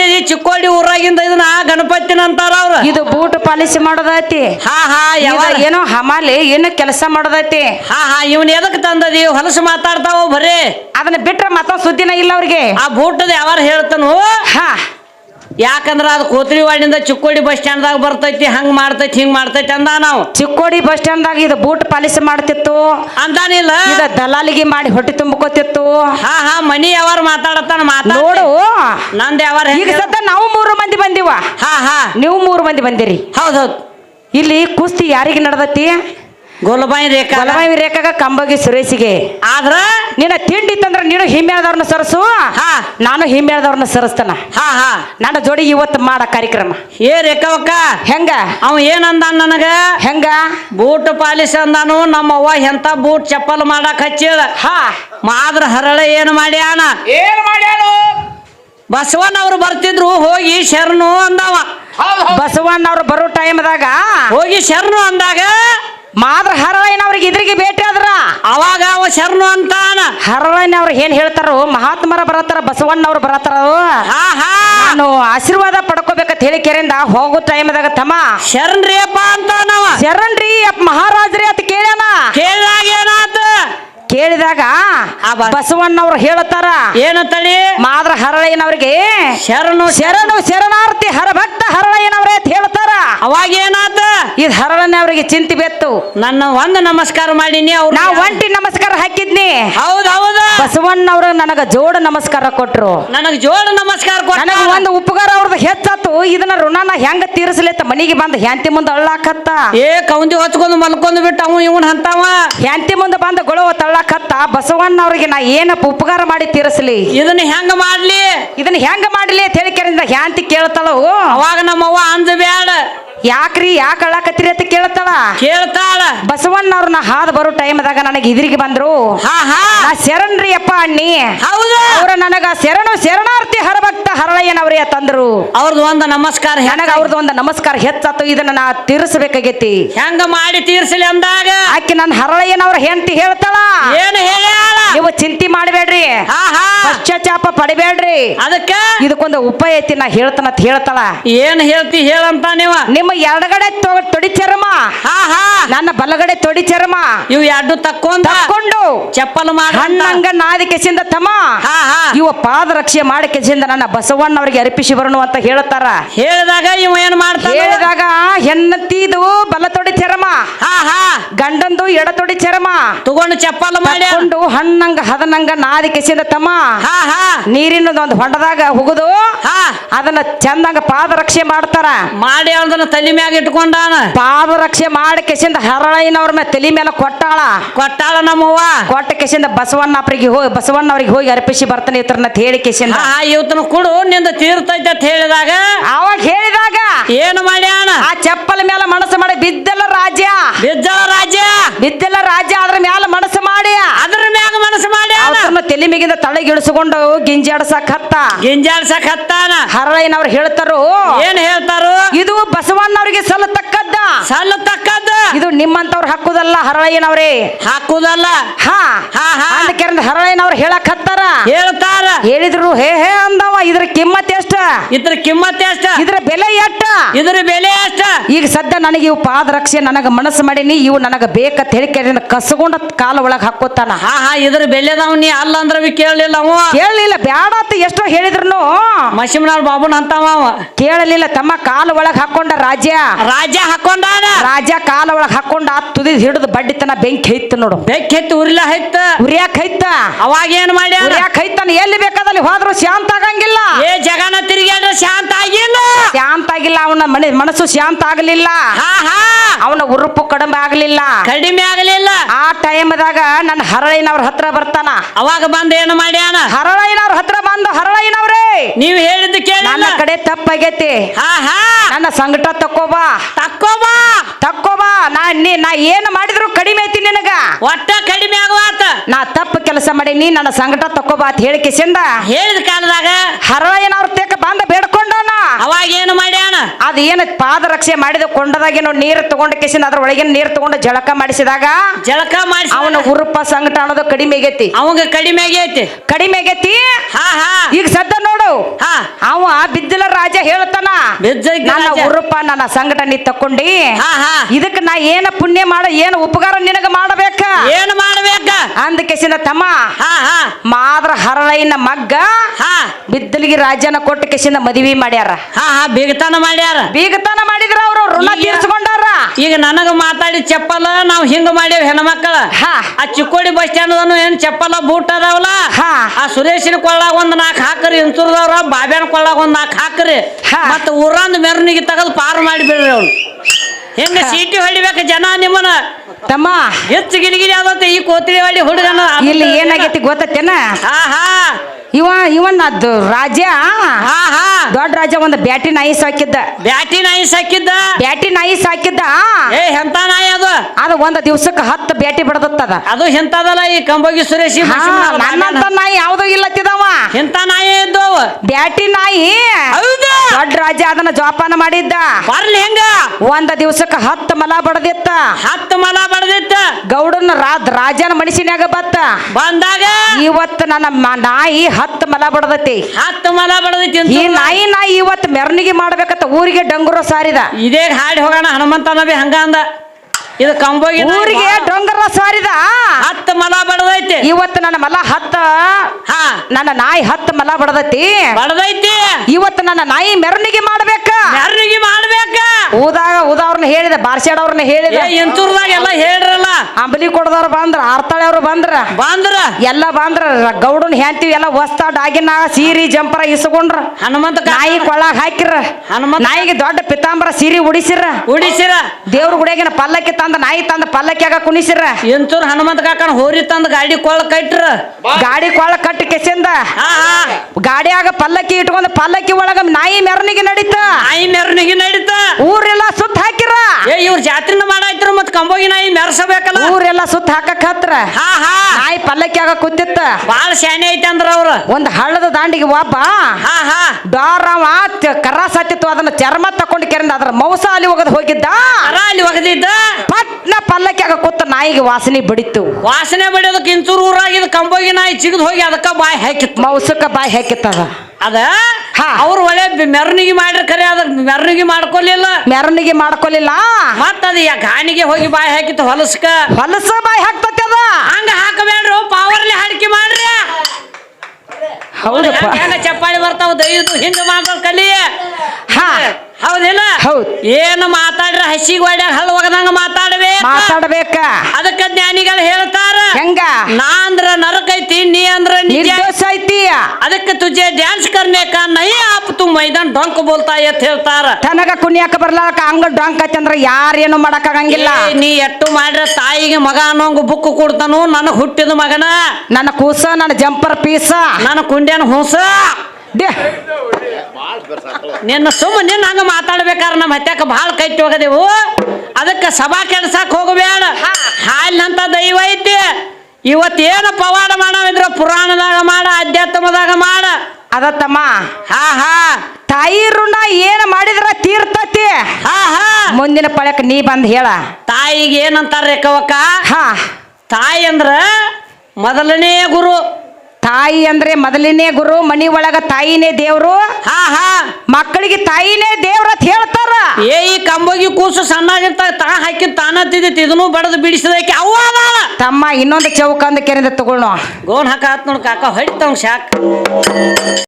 ಬಂದಿದಿ ಚಿಕ್ಕೋಡಿ ಊರಾಗಿಂದ ಇದನ್ನ ಗಣಪತಿನ ಅಂತಾರ ಅವ್ರ. ಇದು ಬೂಟ್ ಪಾಲಿಸಿ ಮಾಡೋದೈತಿ. ಹಾ ಹಾ ಯಾವ ಏನೋ ಹಮಾಲಿ ಏನು ಕೆಲಸ ಮಾಡೋದೈತಿ. ಹಾ ಹಾ ಇವನ್ ಎದಕ್ ತಂದದಿ? ಹೊಲಸು ಮಾತಾಡ್ತಾವ ಬರೀ? ಅದನ್ನ ಬಿಟ್ರೆ ಮತ್ತೊಂದ್ ಸುದ್ದಿನ ಇಲ್ಲ ಅವ್ರಿಗೆ. ಆ ಬೂಟದ ಯಾವಾರ ಹೇಳ್ತಾನು? ಹಾ. ಯಾಕಂದ್ರ ಅದು ಕೋತ್ರಿವಾಡಿಂದ ಚಿಕ್ಕೋಡಿ ಬಸ್ ಸ್ಟ್ಯಾಂಡ್ದಾಗ ಬರ್ತೈತಿ ಹಂಗ್ ಮಾಡ್ತೈತಿ ಹಿಂಗ್ ಮಾಡ್ತೈತಿ ಅಂದ ನಾವು. ಚಿಕ್ಕೋಡಿ ಬಸ್ ಸ್ಟ್ಯಾಂಡ್ದಾಗ ಇದು ಬೂಟ್ ಪಾಲಿಸಿ ಮಾಡ್ತಿತ್ತು. ಅಂತಾನಿಲ್ಲ ಇದ ದಲಾಲಿಗೆ ಮಾಡಿ ಹೊಟ್ಟೆ ತುಂಬ್ಕೋತಿತ್ತು. ಹಾ ಹಾ ಮನಿ ಯಾವಾರ ಮಾತಾಡತ್ತಾನ ಮಾತಾಡ ನೋಡು. ನಂದ್ ಯಾವಾರ ಈಗ ಸತ ನಾವು ಮೂರು ಮಂದಿ ಬಂದಿವ. ಹಾ ಹಾ. ನೀವು ಮೂರು ಮಂದಿ ಬಂದಿರಿ. ಹೌದೌದು ಇಲ್ಲಿ ಕುಸ್ತಿ ಯಾರಿಗೆ ನಡೆದತಿ? ಗೋಲಬಾಯಿ ರೇಖಾ ಬಲವಾಯಿ ರೇಖಾಗ ಕಂಬಗಿ ಸುರೇಶಿಗೆ. ಆದ್ರ? ನಿನ್ನ ತಿಂಡಿ ತಂದ್ರ ನೀನು ಹಿಮ್ಮೇಳದವ್ರನ್ನ ಸರಸು? ಹಾ. ನಾನು ಹಿಮ್ಮೇಳದವ್ರನ್ನ ಸರಸ್ತಾನ. ಹಾ ಹಾ. ನನ್ನ ಜೋಡಿ ಇವತ್ತು ಮಾಡ ಕಾರ್ಯಕ್ರಮ. ಏ ರೇಖಾವಕ್ಕ? ಹೆಂಗ? ಅವ ಏನಂದ ನನಗ? ಹೆಂಗ? ಬೂಟ್ ಪಾಲಿಸ್ ಅಂದಾನು ನಮ್ಮ ಅವ್ವ ಎಂತ ಬೂಟ್ ಚಪ್ಪಲ್ ಮಾಡಕ್ ಹಚ್ಚಿಳ. ಹಾ. ಮಾದ್ರ ಹರಳ ಏನು ಮಾಡ್ಯಾನ? ಏನ್ ಮಾಡ್ಯಾನು ಬಸವಣ್ಣ ಅವ್ರು ಬರ್ತಿದ್ರು ಹೋಗಿ ಶರಣು ಅಂದವ. ಬಸವಣ್ಣ ಅವ್ರು ಬರೋ ಟೈಮ್ದಾಗ ಹೋಗಿ ಶರಣು ಅಂದಾಗ ಮಾದ್ರ ಹರಳಯ್ಯನವ್ರಿಗೆ ಇದ್ರಿಗೆ ಭೇಟಿ ಆದ್ರ? ಅವಾಗ ಅವ ಶರಣು ಅಂತಾನ. ಹರಳಯ್ಯನವ್ರು ಏನ್ ಹೇಳ್ತಾರೋ? ಮಹಾತ್ಮರ ಬರತ್ತಾರ ಬಸವಣ್ಣವ್ರು ಬರತ್ತಾರ ನಾನು ಆಶೀರ್ವಾದ ಪಡ್ಕೋಬೇಕಂತ ಹೇಳಿ ಕೆರೆಯಿಂದ ಹೋಗೋ ಟೈಮ್ದಾಗ ತಮ್ಮ. ಶರಣ್ರಿಯಪ್ಪ ಅಂತಾನವ ಶರಣ್ರಿ ಅಪ್ಪ ಮಹಾರಾಜ್ರಿ ಅಂತ ಕೇಳ್ಯಾನ. ಕೇಳಿದಾಗ ಏನಾತ? ಕೇಳಿದಾಗ ಅವ್ರು ಬಸವಣ್ಣವ್ರು ಹೇಳತ್ತಾರ ಏನು ತಳಿ? ಮಾದ್ರ ಹರಳಯ್ಯನವ್ರಿಗೆ ಶರಣು ಶರಣು ಶರಣಾರ್ಥಿ ಹರಭಕ್ತ ಹರಳಯ್ಯನವ್ರೆ ಅವಾಗ ಏನಾತ ಇದು ಅವರಿಗೆ ಚಿಂತಿ ಬೆತ್ತು. ನನ್ನ ಒಂದು ನಮಸ್ಕಾರ ಮಾಡೀನಿ ಅವ್ರು. ನಾ ಒಂಟಿ ನಮಸ್ಕಾರ ಹಾಕಿದ್ನಿ. ಹೌದ್ ಬಸವಣ್ಣ ಬಸವಣ್ಣವ್ರ ನನಗ ಜೋಡ ನಮಸ್ಕಾರ ಕೊಟ್ರು. ನನಗ್ ಜೋಡ ನಮಸ್ಕಾರ ನನಗ ಕೊಟ್ಟ ಒಂದು ಉಪಕಾರ ಅವ್ರದ್ದು ಹೆಚ್ಚಾತು. ಇದನ್ನ ಋಣನ ಹೆಂಗ ತೀರಿಸ್ಲಿತ್ತ? ಮನಿಗೆ ಬಂದ ಹ್ಯಾಂತಿ ಮುಂದೆ ಅಳ್ಳಾಕತ್ತ. ಏ ಕೌಂದಿ ಹೊಚ್ಕೊಂಡು ಮಲ್ಕೊಂಡು ಬಿಟ್ಟ ಅವ ಇವನ್ ಹಂತಾವ ಹ್ಯಾಂತಿ ಮುಂದೆ ಬಂದ ಗೊಳವ ತಳ್ಳಾಕತ್ತ. ಬಸವಣ್ಣವ್ರಿಗೆ ನಾ ಏನಪ್ಪ ಉಪಕಾರ ಮಾಡಿ ತೀರಿಸ್ಲಿ? ಇದನ್ನ ಹೆಂಗ ಮಾಡ್ಲಿ? ಇದನ್ನ ಹೆಂಗ ಮಾಡ್ಲಿ ಅಂತ ಹೇಳಿ ಕೆರಿಂದ ಹ್ಯಾಂತಿ ಕೇಳ್ತಾಳು? ಅವಾಗ ನಮ್ಮವ್ವ ಅಂದ ಬ್ಯಾಡ ಯಾಕ್ರಿ ಯಾಕೆ ಅಳ್ಳಾಕತ್ತೀರಿ ಅಂತ ಕೇಳ್ತಾಳ? ಕೇಳ್ತಾಳ. ಬಸವಣ್ಣವ್ರನ್ನ ಹಾದು ಬರೋ ಟೈಮ್ದಾಗ ನನಗೆ ಇದ್ರಿಗೆ ಬಂದ್ರು. ಹಾ ಹಾ. ಅಪ್ಪ ಅಣ್ಣಿ. ಹೌದ? ಅವ್ರ ನನಗ ಶರಣು ಶರಣಾರ್ಥಿ ಹರಭಕ್ತ ಹರಳಯ್ಯನವ್ರೇ ತಂದರು. ಅವ್ರದ್ದು ಒಂದು ನಮಸ್ಕಾರ ಹೆಣಗ ಅವ್ರದ್ದು ಒಂದು ನಮಸ್ಕಾರ ಹೆಚ್ಚಾತು ಇದನ್ನ ನಾ ತೀರಿಸಬೇಕಾಗೈತಿ. ಹೆಂಗ ಮಾಡಿ ತೀರ್ಸಲಿ ಅಂದಾಗ? ಆಕೆ ನನ್ನ ಹರಳಯ್ಯನವ್ರ ಹೆಂಡತಿ ಹೇಳ್ತಾಳ. ಏನು ಹೇಳ್ಯಾಳ? ನೀವು ಚಿಂತೆ ಮಾಡಬೇಡ್ರಿ. ಪಶ್ಚಾಚಾಪ ಪಡಿಬೇಡ್ರಿ. ಅದಕ್ಕ? ಇದಕ್ಕೊಂದು ಉಪಾಯ ಐತಿ ನಾ ಹೇಳ್ತಾನಂತ ಹೇಳ್ತಾಳ. ಏನ್ ಹೇಳ್ತಿ ಹೇಳಂತ ನೀವ? ನಿಮ್ಮ ಎಡಗಡೆ ತೊ- ತೊಡಿ ಚರ್ಮ. ನನ್ನ ಬಲಗಡೆ ತೊಡಿ ಚರ್ಮ. ಇವ್ ಎರಡು ತಕ್ಕೊಂಡ ತಕ್ಕೊಂಡು ಚಪ್ಪಲ್ ಮಾಡಿ ಹಣ್ಣಂಗ ನಾದಿ ಕೆಸಿಂದ ತಮ್ಮ ಇವ ಪಾದರಕ್ಷೆ ಮಾಡಿ ಕೆಸಿಂದ ನನ್ನ ಬಸವಣ್ಣವ್ರಿಗೆ ಅರ್ಪಿಸಿ ಬರೋಣ ಅಂತ ಹೇಳ್ತಾರ. ಹೇಳಿದಾಗ ಇವ ಏನ್ ಮಾಡ್ತಾನ? ಹೇಳಿದಾಗ ಹೆಣ್ಣತಿದು ಬಲ ತೊಡಿ ಚರ್ಮ ಹಾ ಹಾ ಗಂಡಂದು ಎಡ ತೊಡಿ ಚರ್ಮ. ತಗೊಂಡು ಚಪ್ಪಲ್ ಮಾಡಿಕೊಂಡು ಹಣ್ಣಂಗ ಹದನಂಗ ನಾದಿ ಕೆಸಿಂದ ತಮ್ಮ. ಹಾ ಹಾ. ನೀರಿನ ಒಂದು ಹೊಂಡದಾಗ ಹುಗದು. ಅದನ್ನ ಚಂದಂಗ ಪಾದರಕ್ಷೆ ಮಾಡ್ತಾರ. ಮಾಡಿ ಅದನ್ನ ತಲೆ ಮ್ಯಾಗ ಇಟ್ಕೊಂಡಾನ. ಪಾದರಕ್ಷೆ ಮಾಡಿ ಕೆಸಿಂದ ಹರಳಯ್ಯನವ್ರ ಮೇಲೆ ತಲೆ ಮೇಲೆ ಕೊಟ್ಟಾಳ. ಕೊಟ್ಟಾಳ ನಮ್ಮವ್ವ. ಕೊಟ್ಟ ಕೆಸಿಂದ ಬಸವಣ್ಣಪ್ರಿಗೆ ಹೋಗಿ ಬಸವಣ್ಣ ಅವ್ರಿಗೆ ಹೋಗಿ ಅರ್ಪಿಸಿ ಬರ್ತಾನೆ ಇತ್ರನ ಹೇಳಿ ಕೆಸಿಂದ. ಇವತ್ತನ ಕೊಡು ನಿಂದ ತೀರ್ತೈತೆ ಅಂತ ಹೇಳಿದಾಗ. ಅವಾಗ ಹೇಳಿದಾಗ ಏನು ಮಾಡ್ಯಾಣ ಆ ಚಪ್ಪಲ ಮೇಲೆ ಮನಸ್ಸು ಮಾಡಿ ಬಿದ್ದಲ್ಲ ರಾಜ್ಯ. ಬಿದ್ದಲ ರಾಜ್ಯ ಬಿದ್ದಲ್ಲ ರಾಜ್ಯ ಅದ್ರ ಮೇಲೆ ಮನಸ್ಸು ಮಾಡಿ ಅದ್ರ ಮ್ಯಾಗ ಮನಸ್ಸು ಮಾಡ್ಯಾನ ಅವತನ್ನ ತಲೆ ಮೇಗಿಂದ ತಳಗಿಳಿಸಿಕೊಂಡು ಗಿಂಜಾಡ್ಸಕ್ ಹತ್ತ. ಗಿಂಜಾಡ್ಸಕ್ ಹತ್ತಾನ? ಹರಳಯ್ಯನವ್ರು ಹೇಳ್ತಾರು? ಏನ್ ಹೇಳ್ತಾರು? ಇದು ಬಸವಣ್ಣವ್ರಿಗೆ ಸಲ್ಲತಕ್ಕದ್ದ. ಸಲ್ಲತಕ್ಕದ್ದ. ಇದು ನಿಮ್ಮಂತವ್ರು ಹಾಕುದಲ್ಲ ಹರಳಯ್ಯನವ್ರೇ. ಹಾಕುದಲ್ಲ? ಹಾ ಹಾ, ಹಾ. ಅಂದ ಹರಳಯ್ಯನವ್ರು ಹೇಳಕ್ ಹತ್ತಾರ? ಹೇಳ್ತಾರ. ಹೇಳಿದ್ರು ಹೇ ಹೇ ಅಂದವ. ಇದ್ರ ಕಿಮ್ಮತ್ ಎಷ್ಟ? ಇದ್ರ ಕಿಮ್ಮತ್ ಎಷ್ಟ? ಇದ್ರ ಬೆಲೆ ಎಷ್ಟ ಇದ್ರ ಬೆಲೆ ಎಷ್ಟ ಈಗ ಸದ್ಯ ನನಗೆ ಇವು ಪಾದರಕ್ಷೆ ನನಗ ಮನಸ್ಸು ಮಾಡೀನಿ ಇವು ನನಗ ಬೇಕಂತ ಹೇಳಿ ಕಸಗೊಂಡ ಕಾಲ ಒಳಗ ಹಾಕೋತಾನ. ಹಾ ಹಾ ಇದ್ರ ಬೆಲೆದವ್ ನೀ ಅಲ್ಲ ಅಂದ್ರ ಬಿ ಕೇಳಲಿಲ್ಲ ಅವ. ಕೇಳಲಿಲ್ಲ ಬ್ಯಾಡ ಅಂತ ಎಷ್ಟೋ ಹೇಳಿದ್ರು ಮಶಿಮನಾಳ್ ಬಾಬುನ ಅಂತಾವ ಅವ. ಕೇಳಲಿಲ್ಲ ತಮ್ಮ ಕಾಲ ಒಳಗ ಹಾಕೊಂಡ ರಾಜ ರಾಜ ಹಾಕೊಂಡಾನ ರಾಜ ಕಾಲ ಒಳಗ ಹಾಕೊಂಡ ಆ ತುದಿ ಹಿಡಿದು ಬಡ್ಡಿತನ ಬೆಂಕಿ ಹೈತ್ ನೋಡು. ಬೆಂಕಿ ಹೈತ್ ಉರಿಲ ಹೈತ. ಉರಿಯಾಕ ಐತ ಅವಾಗ ಏನ್ ಮಾಡ್ಯಾನ ಉರಿಯಾಕ ಹೈತಾನ ಎಲ್ಲಿ ಬೇಕಾದಲ್ಲಿ ಹೋದ್ರು ಶಾಂತ ಆಗಂಗಿಲ್ಲ. ಏ ಜಗನ ತಿರುಗಾಡ್ರ ಶಾಂತ ಆಗಿಲ್ಲ ಅವನ ಮನೆ ಮನಸ್ಸು ಶಾಂತ ಆಗಲಿಲ್ಲ. ಅವನ ಉರುಪು ಕಡಿಮೆ ಆಗಲಿಲ್ಲ. ಕಡಿಮೆ ಆಗಲಿಲ್ಲ. ಆ ಟೈಮ್ದಾಗ ನನ್ನ ಹರಳೈನವ್ರ ಹತ್ರ ಬರ್ತಾನ. ಅವಾಗ ಬಂದ ಏನು ಮಾಡ್ಯಾನ? ಹರಳಯ್ಯನವ್ರ ಹತ್ರ ಬಂದು ಹರಳಯ್ಯನವ್ರೇ. ನೀವ್ ಹೇಳಿದ್ದು ನನ್ನ ಕೇಳಿಲ್ಲ ಕಡೆ ತಪ್ಪಾಗೈತಿ. ನನ್ನ ಸಂಕಟ ತಕ್ಕೋಬಾ ತಕ್ಕೋಬಾ ತಕ್ಕೋಬಾ ನಾ ನೀ ನಾ ಏನು ಮಾಡಿದ್ರು ಕಡಿಮೆ ಐತಿ ನಿನಗ. ಒಟ್ಟ ಕಡಿಮೆ ಆಗುವಾತ. ನಾ ತಪ್ಪು ಕೆಲಸ ಮಾಡೀನಿ ನನ್ನ ಸಂಕಟ ತಕ್ಕೋಬಾ ಅಂತ ಹೇಳಿ ಕಿಸಿಂದ ಹೇಳಿದ ಕಾಲದಾಗ ಹರಳಯ್ಯನವ್ರ ತೇಕ ಬಂದ ಏನು ಮಾಡ್ಯಾನ ಅದ್ ಏನು ಪಾದರಕ್ಷೆ ಮಾಡಿದ ಕೊಂಡದಾಗೇನೋ ನೀರು ತಗೊಂಡ ಕಿಸಿಂದ ಅದ್ರ ಒಳಗಿನ ನೀರು ತಗೊಂಡು ಜಳಕ ಮಾಡಿಸಿದಾಗ ಜಳಕ ಮಾಡಿಸಿ ಅವನ ಉರುಪ ಸಂಘಟ ಅನ್ನೋದು ಕಡಿಮೆ ಆಗೈತಿ. ಅವಂಗ ಕಡಿಮೆ ಆಗೈತಿ. ಕಡಿಮೆ ಆಗೈತಿ? ಹಾ ಹಾ. ಈಗ ಸದ್ದ ನೋಡು ಹಾ. ಅವ ಬಿದ್ದಿಲ ರಾಜ ಹೇಳ್ತಾನ. ಬಿಜ್ಜಗ್ಗಿ ನನ್ನ ರಾಜ. ಉರುಪ ನನ್ನ ಸಂಘಟನೆ ತಕೊಂಡಿ ಹಾ ಹಾ. ಇದಕ್ ನಾ ಏನ ಪುಣ್ಯ ಮಾಡ ಏನ ಉಪಕಾರ ನಿನಗ ಮಾಡಬೇಕ? ಏನ್ ಮಾಡಬೇಕ? ಅಂದ ಕೆಸಿನ ತಮ್ಮ. ಹಾ ಹಾ. ಮಾದ್ರ ಹರಳೈನ ಮಗ್ಗ ಹಾ. ಬಿದ್ದಲಿಗೆ ರಾಜನ ಕೊಟ್ಟ ಕೆಸಿಂದ ಮದುವೆ ಮಾಡ್ಯಾರ. ಹಾ ಹಾ. ಬಿಗತನ ಮಾಡ್ಯಾರ. ಬೀಗತನ ಮಾಡಿದ್ರ ಅವ್ರು ಋಣ ತೀರ್ಸ್ಕೊಂಡಾರ. ಈಗ ನನಗ ಮಾತಾಡಿ ಚಪ್ಪಲ ನಾವ್ ಹಿಂಗ ಮಾಡಿವ ಹೆಣ್ಮಕ್ಳ. ಹಾ. ಆ ಚಿಕ್ಕೋಡಿ ಬಸ್ ಸ್ಟ್ಯಾಂಡ್ ಏನ್ ಚಪ್ಪಲ ಬೂಟ್ ಅದಾವಲ್ಲ? ಹಾ. ಆ ಸುರೇಶಿನ ಕೊಳ್ಳಾಗ ಒಂದ್ ನಾಲ್ಕು ಹಾಕ್ರಿ ಇಂತೂರ್ದವ್ರ ಬಾಬ್ಯಾನ ಕೊಳ್ಳಾಗ ಒಂದ್ ನಾಲ್ಕು ಹಾಕ್ರಿ. ಹಾ. ಮತ್ತ ಊರಂದ್ ಮೆರವಣಿಗೆ ತಗದ್ ಪಾರು ಮಾಡಿ ಬಿಡ್ರಿ ಅವ್ನು ಹೆಂಗ ಸೀಟಿ ಹೊಡಿಬೇಕು ಜನ ನಿಮ್ಮನ ತಮ್ಮ. ಹೆಚ್ಚು ಗಿಲಿಗಿಲಿ ಆದತ್ತೆ ಈ ಕೋತಿಳಿ ಹೊಡಿ ಹುಡುಗನ. ಇಲ್ಲಿ ಏನಾಗೈತಿ ಗೊತ್ತೇನ ಹಾ ಹಾ ಇವ ಇವನ್ ಅದು ರಾಜ ಹಾ ಹಾ. ದೊಡ್ಡ ರಾಜ ಒಂದು ಬ್ಯಾಟಿ ನಾಯಿ ಸಾಕಿದ್ದ ಬ್ಯಾಟಿ ನಾಯಿ ಸಾಕಿದ್ದ ಬ್ಯಾಟಿ ನಾಯಿ ಸಾಕಿದ್ದ ಏ ಎಂತ ನಾಯಿ ಅದು? ಅದು ಒಂದ್ ದಿವ್ಸಕ್ಕೆ ಹತ್ತು ಬ್ಯಾಟಿ ಬಿಡದತ್ತದ. ಅದು ಎಂತದಲ್ಲ ಈ ಕಂಬೋಗಿ ಸುರೇಶ್ ಈ ನನ್ನಂತ ನಾಯಿ ಯಾವ್ದು ಇಲ್ಲತ್ತಿದವ ಎಂತ ನಾಯಿ ಇದ್ದವು ಬ್ಯಾಟಿ ನಾಯಿ ಹೌದು. ದೊಡ್ಡ ರಾಜ ಅದನ್ನ ಜೋಪಾನ ಮಾಡಿದ್ದ. ಬರ್ಲಿ ಹೆಂಗ? ಒಂದ್ ದಿವ್ಸಕ್ಕೆ ಹತ್ತು ಮಲ ಬಡದಿತ್ತ. ಹತ್ತು ಮಲ ಬಡದಿತ್ತ? ಗೌಡನ ರಾಜ್ ರಾಜನ ಮನಸ್ಸಿನಾಗ ಬತ್ತ. ಬಂದಾಗ? ಇವತ್ತು ನನ್ನ ಮ- ನಾಯಿ ಹತ್ತು ಮಲ ಬಡದತಿ. ಹತ್ತು ಮಲ ಬಡದತಿ ಈ ನಾಯಿ ನಾಯಿ ಇವತ್ತು ಮೆರವಣಿಗೆ ಮಾಡ್ಬೇಕಂತ ಊರಿಗೆ ಡಂಗುರ ಸಾರಿದ. ಇದೇ ಹಾಡಿ ಹೋಗೋಣ ಹನುಮಂತನ ಬಿ ಹಂಗ ಅಂದ. ಇದು ಕಂಬೋಗಿ ಊರಿಗೆ ಡಂಗುರ ಸಾರಿದ. ಹತ್ತು ಮಲ ಬಡದೈತಿ. ಇವತ್ತು ನನ್ನ ಮಲ ಹತ್ತ ಹಾ. ನನ್ನ ನಾಯಿ ಹತ್ತು ಮಲ ಬಡದೈತಿ. ಬಡದೈತಿ. ಇವತ್ತು ನನ್ನ ನಾಯಿ ಮೆರವಣಿಗೆ ಮಾಡ್ಬೇಕ. ಮೆರವಣಿಗೆ ಮಾಡ್ಬೇಕ. ಊದಾಗ ಊದವ್ರನ್ನ ಹೇಳಿದ ಬಾರ್ಸ್ಯಾಡವ್ರನ್ನ ಹೇಳಿದ. ಎಂತೂರ್ದಾಗ ಎಲ್ಲ ಹೇಳ್ರಲ್ಲ. ಅಂಬಲಿ ಕೊಡದವ್ರು ಬಂದ್ರ ಆರ್ತಾಳೆಯವ್ರು ಬಂದ್ರ. ಬಂದ್ರ? ಎಲ್ಲ ಬಂದ್ರ ಗೌಡನ್ ಹೆಂಡ್ತಿವಿ ಎಲ್ಲ ಹೊಸ್ತ ಡಾಗಿನ ಸೀರಿ ಜಂಪರ ಇಸ್ಕೊಂಡ್ರ. ಹನುಮಂತ ನಾಯಿ ಕೊಳ್ಳಾಗ ಹಾಕಿರ. ಹನುಮಂತ ನಾಯಿಗೆ ದೊಡ್ಡ ಪಿತಾಂಬರ ಸೀರಿ ಉಡಿಸಿರ. ಉಡಿಸಿರ. ದೇವ್ರ ಗುಡಿಯಾಗಿನ ಪಲ್ಲಕ್ಕಿ ತಂದ ನಾಯಿ ತಂದ ಪಲ್ಲಕ್ಕಿಯಾಗ ಕುಣಿಸಿರ. ಎಂತೂರ್ ಹನುಮಂತ ಕಾಕನ ಹೋರಿ ತಂದ ಗಾಡಿ ಕೊಳ್ಳ ಕಟ್ರ. ಗಾಡಿ ಕೊಳ್ಳ ಕಟ್ಟಿ ಕೆಸಿಂದ. ಹಾ ಹಾ. ಗಾಡಿಯಾಗ ಪಲ್ಲಕ್ಕಿ ಇಟ್ಕೊಂಡ್ ಪಲ್ಲಕ್ಕಿ ಒಳಗ ನಾಯಿ ಮೆರನಿಗೆ ನಡೀತ. ನಾಯಿ ಮೆರನಿಗೆ ನಡೀತ. ಊರೆಲ್ಲ ಸುತ್ತ ಏ ಇವ್ರ ಜಾತ್ರೆನ ಮಾಡಾಯ್ತ್ರ ಮತ್ ಕಂಬೋಗಿ ನಾಯಿ ಮೆರ್ಸಬೇಕಲ್ಲ? ಊರೆಲ್ಲ ಸುತ್ತ ಹಾಕಕ್ ಹತ್ರ. ಹಾ ಹಾ. ನಾಯಿ ಪಲ್ಲಕ್ಕಿಯಾಗ ಕೂತಿತ್ತ. ಬಾಳ ಶಾನೆ ಐತೆ ಅಂದ್ರ ಅವ್ರ. ಒಂದ್ ಹಳ್ಳದ ದಾಂಡಿಗೆ ಒಬ್ಬ ಹಾ ಹಾ. ಡಾರವ ಕರ್ರ ಸತ್ತಿತ್ತು ಅದನ್ನ ಚರ್ಮ ತಕೊಂಡು ಕೆರೆಂದ ಅದ್ರ ಮೌಸ ಅಲ್ಲಿ ಒಗದ್ ಹೋಗಿದ್ದ. ಕರ ಅಲ್ಲಿ ಒಗದಿದ್ದ? ಪಟ್ನ ಪಲ್ಲಕ್ಕಿಯಾಗ ಕೂತ ನಾಯಿಗೆ ವಾಸನೆ ಬಿಡಿತ್ತು. ವಾಸನೆ ಬಡಿಯೋದಕ್ಕೆ ಇಂಚೂರು ಊರಾಗಿದ್ ಕಂಬೋಗಿ ನಾಯಿ ಚಿಗದ್ ಹೋಗಿ ಅದಕ್ಕ ಬಾಯಿ ಹಾಕಿತ್ತು. ಮೌಸಕ್ಕ ಬಾಯಿ ಹಾಕಿತ್ತದ. ಅದ? ಹಾ. ಅವ್ರು ಒಳ್ಳೆ ಮೆರವಣಿಗೆ ಮಾಡ್ರಿ ಖರೆ ಅದ ಮೆರವಣಿಗೆ ಮಾಡ್ಕೊಲಿಲ್ಲ. ಮೆರವಣಿಗೆ ಮಾಡ್ಕೊಲಿಲ್ಲ? ಮತ್ತ ಅದ ಯಾ ಗಾಣಿಗೆ ಹೋಗಿ ಬಾಯಿ ಹಾಕಿತ್ತು ಹೊಲಸ್ಕ. ಹೊಲಸ ಬಾಯಿ ಹಾಕ್ತತಿ ಅದ? ಹಂಗ ಹಾಕಬೇಡ್ರು ಪಾವರ್ಲಿ ಹಾಡಿಕೆ ಮಾಡ್ರಿ. ಹೌದಪ್ಪ. ಚಪ್ಪಾಳಿ ಬರ್ತಾವ ದೈದು ಹಿಂಗ ಮಾಡ್ಕೊಂಡು ಕಲಿ? ಹಾ. ಹೌದಿಲ್ಲ? ಹೌದು. ಏನು ಮಾತಾಡ್ರ ಹಸಿಗೆ ಒಳ್ಳೆ ಒಗದಂಗ ಮಾತಾಡ್ಬೇಕು. ಅದಕ್ಕೆ ಅದಕ್ಕ ಜ್ಞಾನಿಗಳು ಹೇಳ್ತಾರ ನಾ ಅಂದ್ರ ನರಕ ಐತಿ ನೀ ಅಂದ್ರ ನಿರ್ದೋಷ ಐತಿ ಅದಕ್ಕೆ ತುಜೆ ಡ್ಯಾನ್ಸ್ ಕರ್ನೆ ಕಾ ನೈ ಆಪ್ ತು ಮೈದಾನ್ ಡೊಂಕ್ ಬೋಲ್ತಾ ಎತ್ ಹೇಳ್ತಾರ. ತನಗ ಕುಣಿಯಾಕ ಬರ್ಲಾಕ ಹಂಗ ಡೊಂಕ್ ಐತಿ ಅಂದ್ರ ಯಾರೇನು ಮಾಡಕ್ ಆಗಂಗಿಲ್ಲ ನೀ ಎಟ್ಟು ಮಾಡ್ರ ತಾಯಿಗೆ ಮಗ ಅನ್ನೋಂಗ ಬುಕ್ ಕೊಡ್ತಾನು ನನ್ನ ಹುಟ್ಟಿದ ಮಗನ. ನನ್ನ ಕೂಸ ನನ್ನ ಜಂಪರ್ ಪೀಸ. ನನ್ನ ಕುಂಡ್ಯಾನ ಹುಸ. ನಿನ್ನ ಸುಮ್ಮ ನಿನ್ನ ಹಂಗ ಮಾತಾಡ್ಬೇಕಾರ ನಮ್ಮ ಹತ್ಯಾಕ ಭಾಳ ಕೈಟ್ ಹೋಗದೆವು. ಅದಕ್ಕೆ ಸಭಾ ಕೆಡ್ಸಕ್ ಹೋಗಬೇಡ. ಹಾಲಿನಂತ ದೈವ ಐತಿ. ಇವತ್ತೇನು ಪವಾಡ ಮಾಡವಿದ್ರ? ಪುರಾಣದಾಗ ಮಾಡ ಅಧ್ಯಾತ್ಮದಾಗ ಮಾಡ. ಅದ ತಮ್ಮ ಹಾ ಹಾ. ತಾಯಿ ಋಣ ಏನ್ ಮಾಡಿದ್ರ ತೀರ್ತತಿ? ಹಾ ಹಾ. ಮುಂದಿನ ಪಳಕ್ ನೀ ಬಂದ್ ಹೇಳ. ತಾಯಿಗೆ ಏನಂತಾರ ಕವಕ? ಹಾ. ತಾಯಿ ಅಂದ್ರ ಮೊದಲನೇ ಗುರು. ತಾಯಿ ಅಂದ್ರೆ ಮೊದಲನೇ ಗುರು ಮನಿ ಒಳಗ ತಾಯಿನೇ ದೇವ್ರು. ಹಾ ಹಾ. ಮಕ್ಕಳಿಗೆ ತಾಯಿನೇ ದೇವ್ರ ಅಂತ ಹೇಳ್ತಾರ. ಏ ಈ ಕಂಬೋಗಿ ಕೂಸು ಸಣ್ಣಾಗಿರ್ತ ತಾ ಹಾಕಿ ತಾನ ತಿದ್ದಿತ್ತು ಇದನ್ನು ಬಡದು ಬಿಡಿಸದಕ್ಕೆ ಅವ. ಅದಾಳ ತಮ್ಮ ಇನ್ನೊಂದು ಚೌಕಂದ ಕೆರೆದ ತಗೊಳ್ಳೋ ಗೋನ್ ಹಾಕ ನೋಡ್ ಕಾಕ ಹೊಡಿತಾವ್ ಶಾಕ್.